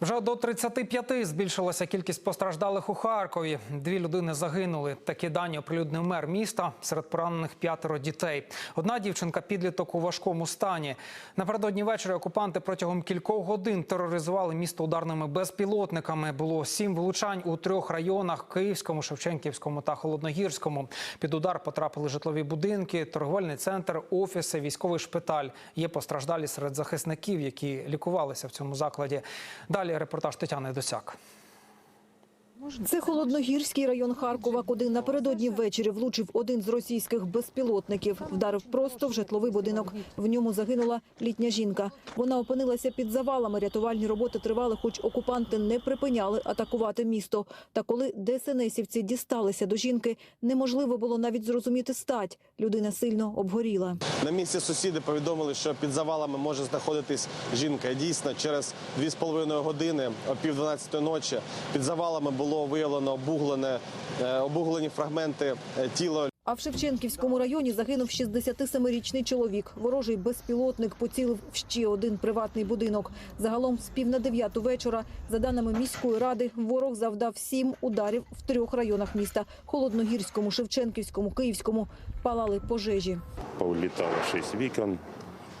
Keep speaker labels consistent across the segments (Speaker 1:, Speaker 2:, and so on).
Speaker 1: Вже до 35 збільшилася кількість постраждалих у Харкові. Дві людини загинули. Такі дані оприлюднив мер міста. Серед поранених п'ятеро дітей. Одна дівчинка підліток у важкому стані. Напередодні ввечері окупанти протягом кількох годин тероризували місто ударними безпілотниками. Було сім влучань у трьох районах: Київському, Шевченківському та Холодногірському. Під удар потрапили житлові будинки, торговельний центр, офіси, військовий шпиталь. Є постраждалі серед захисників, які лікувалися в цьому закладі. Далі репортаж Тетяни Досяк.
Speaker 2: Це Холодногірський район Харкова, куди напередодні ввечері влучив один з російських безпілотників. Вдарив просто в житловий будинок. В ньому загинула літня жінка. Вона опинилася під завалами. Рятувальні роботи тривали, хоч окупанти не припиняли атакувати місто. Та коли ДСНСівці дісталися до жінки, неможливо було навіть зрозуміти стать. Людина сильно обгоріла.
Speaker 3: На місці сусіди повідомили, що під завалами може знаходитись жінка. Дійсно, через 2,5 години о пів 12 ночі під завалами було виявлено обуглене, е, обуглені фрагменти е, тіла
Speaker 2: А в Шевченківському районі загинув 67-річний чоловік. Ворожий безпілотник поцілив в ще один приватний будинок. Загалом з пів на дев'яту вечора, за даними міської ради, ворог завдав сім ударів в трьох районах міста – Холодногірському, Шевченківському, Київському. Палали пожежі.
Speaker 4: Повлітало шість вікон,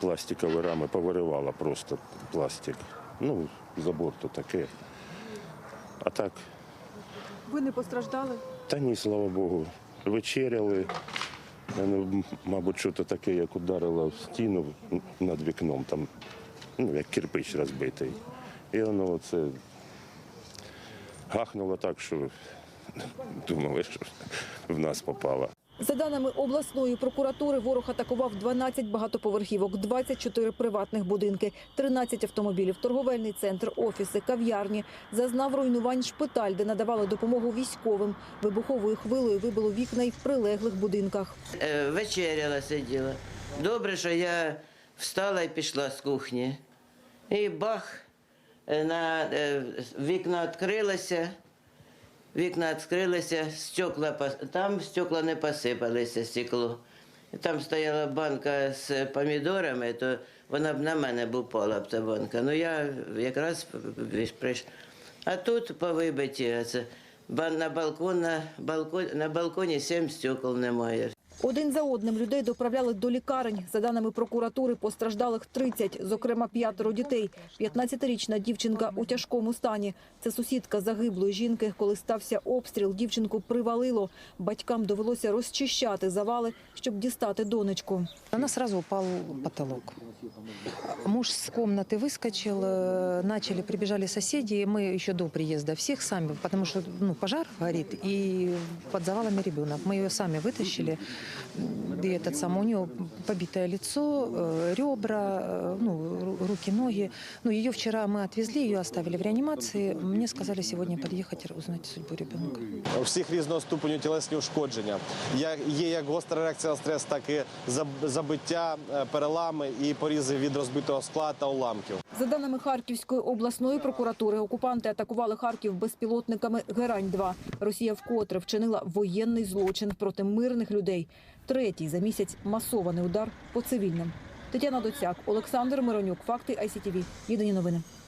Speaker 4: пластикові рами повиривало просто пластик. Ну, забор то таке. А так,
Speaker 2: Ви не постраждали?
Speaker 4: та ні, слава Богу, вечеряли. Мабуть, щось таке, як ударило в стіну над вікном, там, ну, як кирпич розбитий. І воно це гахнуло так, що думали, що в нас попало.
Speaker 2: За даними обласної прокуратури, ворог атакував 12 багатоповерхівок, 24 приватних будинки, 13 автомобілів, торговельний центр, офіси, кав'ярні. Зазнав руйнувань шпиталь, де надавали допомогу військовим. Вибуховою хвилею вибило вікна й в прилеглих будинках.
Speaker 5: Е, вечеряла сиділа. Добре, що я встала і пішла з кухні. І бах, е, на, е, вікна відкрилися, вікна відкрилися, стекла, там стекла не посипалися, стекло. Там стояла банка з помідорами, то вона б на мене б упала б та банка. Ну я якраз прийшла. А тут повибиті, на, балкон, на, балкон, на балконі сім стекол немає.
Speaker 2: Один за одним людей доправляли до лікарень. За даними прокуратури, постраждалих 30, зокрема п'ятеро дітей. 15-річна дівчинка у тяжкому стані. Це сусідка загиблої жінки. Коли стався обстріл, дівчинку привалило. Батькам довелося розчищати завали, щоб дістати донечку.
Speaker 6: Она сразу упал потолок. Муж с комнаты выскочил, э, начали, прибежали соседи, и мы еще до приезда всех сами, потому что ну, пожар горит, и под завалами ребенок. Мы ее сами вытащили, М, и этот сам, у нее побитое лицо, э, ребра, э, ну, ру- руки, ноги. Ну, ее вчера мы отвезли, ее оставили в реанимации. Мне сказали сегодня подъехать и узнать судьбу ребенка.
Speaker 3: У всіх різного ступеню тілесні ушкодження. Я- Є як гостра реакція на стрес, так і заб- забиття, е, перелами і порізи від розбитого скла та уламків.
Speaker 2: За даними Харківської обласної прокуратури, окупанти атакували Харків безпілотниками Герань-2. Росія вкотре вчинила воєнний злочин проти мирних людей. Третій за місяць масований удар по цивільним. Тетяна Доцяк, Олександр Миронюк. Факти ICTV. Єдині новини.